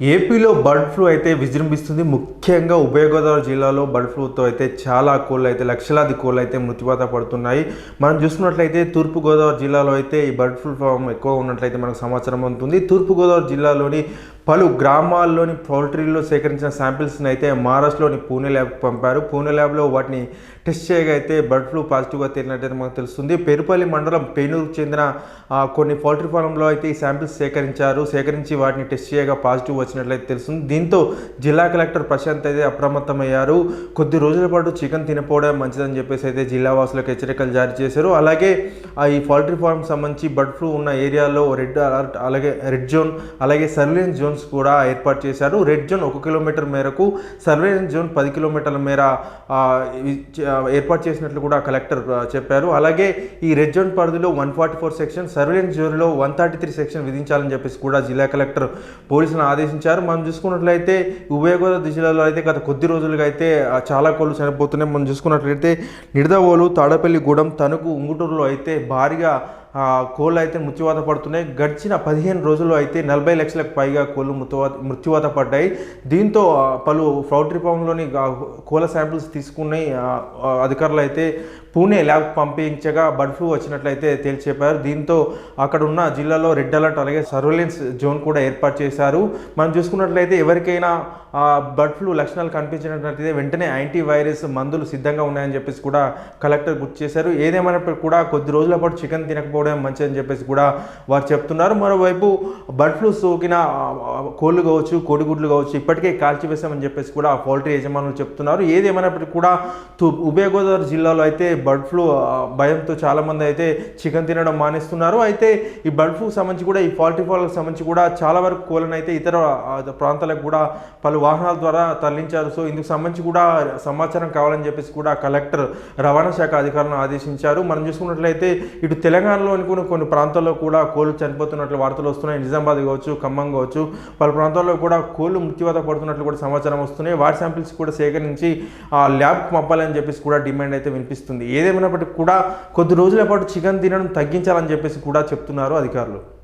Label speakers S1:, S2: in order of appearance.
S1: ఏపీలో bird flu అయితే విజృంభిస్తుంది. ముఖ్యంగా ఉభయ గోదావరి జిల్లాలో బర్డ్ ఫ్లూతో అయితే చాలా కోళ్ళు అయితే లక్షలాది కోళ్ళు అయితే మృతిపాత పడుతున్నాయి. మనం చూసుకున్నట్లయితే తూర్పుగోదావరి జిల్లాలో అయితే ఈ బర్డ్ ఫ్లూ ఫామ్ ఎక్కువ ఉన్నట్లయితే మనకు సమాచారం అందుతుంది. తూర్పుగోదావరి జిల్లాలోని పలు గ్రామాల్లోని పౌల్ట్రీలో సేకరించిన శాంపిల్స్ని అయితే మహారాష్ట్రలోని పూణే ల్యాబ్ పంపారు. పూణే ల్యాబ్లో వాటిని టెస్ట్ చేయగా అయితే బర్డ్ ఫ్లూ పాజిటివ్గా తేలినట్టయితే మనకు తెలుస్తుంది. పెరుపల్లి మండలం పేనూరుకు చెందిన కొన్ని పౌల్ట్రీ ఫారంలో అయితే ఈ శాంపిల్స్ సేకరించారు. సేకరించి వాటిని టెస్ట్ చేయగా పాజిటివ్ వచ్చినట్లయితే తెలుస్తుంది. దీంతో జిల్లా కలెక్టర్ ప్రశాంత్ అయితే అప్రమత్తమయ్యారు. కొద్ది రోజుల పాటు చికెన్ తినపోవడం మంచిదని చెప్పేసి అయితే జిల్లా వాసులకు హెచ్చరికలు జారీ చేశారు. అలాగే ఆ ఈ పౌల్ట్రీ ఫారం సంబంధించి బర్డ్ ఫ్లూ ఉన్న ఏరియాలో రెడ్ అలర్ట్ అలాగే రెడ్ జోన్ అలాగే సర్వేలెన్స్ జోన్స్ కూడా ఏర్పాటు చేశారు. రెడ్ జోన్ ఒక కిలోమీటర్ మేరకు సర్వేలెన్స్ జోన్ పది కిలోమీటర్ల మేర ఏర్పాటు చేసినట్లు కూడా కలెక్టర్ చెప్పారు. అలాగే ఈ రెడ్ జోన్ పరిధిలో one forty four section surveillance జోన్లో వన్ థర్టీ త్రీ సెక్షన్ విధించాలని చెప్పేసి కూడా జిల్లా కలెక్టర్ పోలీసులను ఆదేశించారు. మనం చూసుకున్నట్లయితే ఉభయ గోదావరి జిల్లాలో అయితే గత కొద్ది రోజులుగా అయితే చాలా కోళ్ళు చనిపోతున్నాయి. మనం చూసుకున్నట్లయితే నిడదవోలు తాడపల్లిగూడెం తణుకు ఉంగుటూరులో అయితే భారీగా కోళ్ళు అయితే మృత్యువాత పడుతున్నాయి. గడిచిన పదిహేను రోజులు అయితే నలభై లక్షలకు పైగా కోళ్ళు మృత్యువాత మృత్యువాత పడ్డాయి. దీంతో పలు పౌల్ట్రీ ఫామ్లోని కోళ్ళ శాంపిల్స్ తీసుకున్నాయి. అధికారులు అయితే పూణే ల్యాబ్ పంపించగా బర్డ్ ఫ్లూ వచ్చినట్లయితే తేల్చి చెప్పారు దీంతో అక్కడ ఉన్న జిల్లాలో రెడ్ అలర్ట్ అలాగే సర్వేలెన్స్ జోన్ కూడా ఏర్పాటు చేశారు. మనం చూసుకున్నట్లయితే ఎవరికైనా బర్డ్ ఫ్లూ లక్షణాలు కనిపించినట్లయితే వెంటనే యాంటీ వైరస్ మందులు సిద్ధంగా ఉన్నాయని చెప్పేసి కూడా కలెక్టర్ గుర్తు చేశారు. ఏదేమైనప్పటికీ కూడా కొద్ది రోజుల పాటు చికెన్ తినకపోవడం మంచిదని చెప్పేసి కూడా వారు చెప్తున్నారు. మరోవైపు బర్డ్ ఫ్లూ సోకిన కోళ్ళు కావచ్చు కోడిగుడ్లు కావచ్చు ఇప్పటికే కాల్చివేశామని చెప్పేసి కూడా ఆ పౌల్ట్రీ యజమానులు చెప్తున్నారు. ఏదేమైనప్పటికీ కూడా తూ- ఉభయ గోదావరి జిల్లాలో అయితే బర్డ్ ఫ్లూ భయంతో చాలామంది అయితే చికెన్ తినడం మానేస్తున్నారు. అయితే ఈ బర్డ్ ఫ్లూ సంబంధించి కూడా ఈ పాల్టీ ఫాల్కి సంబంధించి కూడా చాలా వరకు కోళ్ళను అయితే ఇతర ప్రాంతాలకు కూడా పలు వాహనాల ద్వారా తరలించారు. సో ఇందుకు సంబంధించి కూడా సమాచారం కావాలని చెప్పేసి కూడా కలెక్టర్ రవాణా శాఖ అధికారులను ఆదేశించారు. మనం చూసుకున్నట్లయితే ఇటు తెలంగాణలోని కూడా కొన్ని ప్రాంతాల్లో కూడా కోళ్ళు చనిపోతున్నట్లు వార్తలు వస్తున్నాయి. నిజామాబాద్ కావచ్చు ఖమ్మం కావచ్చు పలు ప్రాంతాల్లో కూడా కోళ్ళు మృత్యువాత పడుతున్నట్లు కూడా సమాచారం వస్తున్నాయి. వాటి శాంపిల్స్ కూడా సేకరించి ఆ ల్యాబ్కి పంపాలని చెప్పేసి కూడా డిమాండ్ అయితే వినిపిస్తుంది. ఏదేమైనప్పటికీ కూడా కొద్ది రోజుల పాటు చికెన్ తినడం తగ్గించాలని చెప్పేసి కూడా చెప్తున్నారు అధికారులు.